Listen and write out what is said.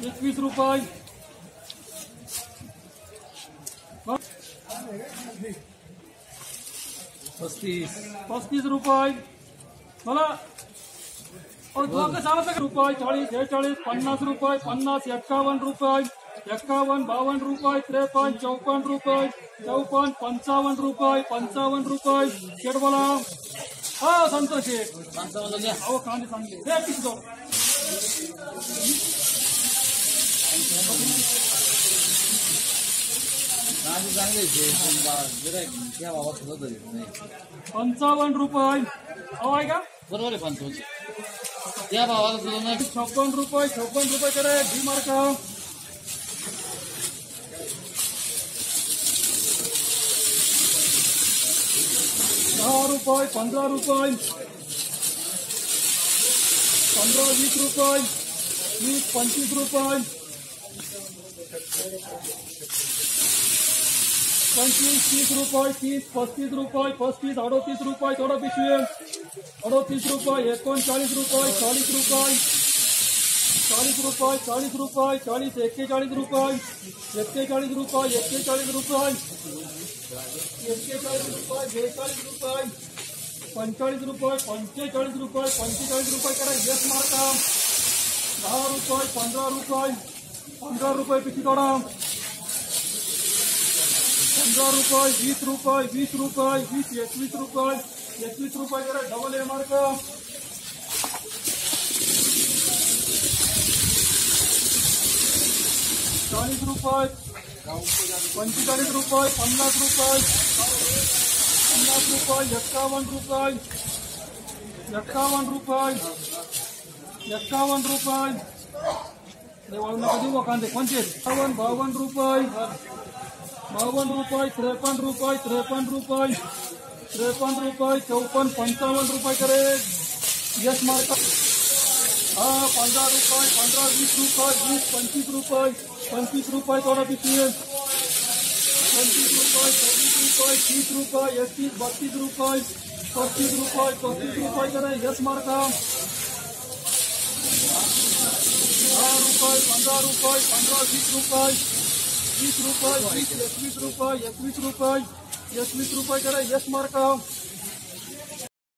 एकवीस रुपये। पस्तीस पस्तीस रुपये। मला और चालत का रुपये चाळीस शेहेचाळीस पन्नास रुपये पन्नास एक्कावन्न रुपये एक्कावन्न बावन्न रुपये त्रेपन्न चौपन्न रुपये चौपन्न पंचावन्न रुपये पंचावन्न रुपये। शेठ बोला। हा संतोष। शेठ अहो कांदे सांगले पंचावन्न रुपये। अहो आहे का? बरोबर आहे पंचावन्न त्या भावाला सुद्धा नाही. छप्पन रुपये छप्पन रुपये करे डी मार्क. दहा रुपये पंधरा रुपये. पंधरा वीस रुपये. वीस पंचवीस रुपये. पंचवीस, तीस रुपये, तीस, पस्तीस रुपये, पस्तीस, अडोतीस रुपये, थोडं पिशवी. अडोतीस रुपये, एकोणचाळीस रुपये, चाळीस रुपये. चाळीस रुपये चाळीस रुपये, चाळीस, एक्केचाळीस रुपये. एक्केचाळीस रुपये एक्केचाळीस रुपये. एक्केचाळीस रुपये, बेचाळीस रुपये. पंचेचाळीस रुपये पंचेचाळीस रुपये पंचेचाळीस रुपये करा यश मार्का. दहा रुपये, पंधरा रुपये. पंधरा रुपये पिशी तोडा पंधरा रुपये वीस रुपये वीस रुपये वीस एकवीस रुपये एकवीस रुपये करा डबल ए मार्क चाळीस रुपये पंचेचाळीस रुपये पन्नास रुपये पन्नास रुपये एक्कावन्न रुपये एक्कावन्न रुपये एक्कावन्न रुपये देऊ कांदे कोणते एक्कावन्न बावन्न रुपये बावन्न रुपये, त्रेपन्न रुपये त्रेपन्न रुपये त्रेपन्न रुपये, चौपन्न, पंचावन्न रुपये करे। यश मार्क हा पंधरा रुपये पंधरा वीस रुपये वीस पंचवीस रुपये पंचवीस रुपये थोडा पिशवी पंचवीस रुपये चौवीस रुपये, तीस रुपये एकतीस बत्तीस रुपये, पच्चीस रुपये पस्तीस रुपये करे। यश मार्क रुपये पंधरा रुपये पंधरा वीस रुपये वीस रुपये वीस एकवीस रुपये एकवीस रुपये एकवीस रुपये करा यस मार्क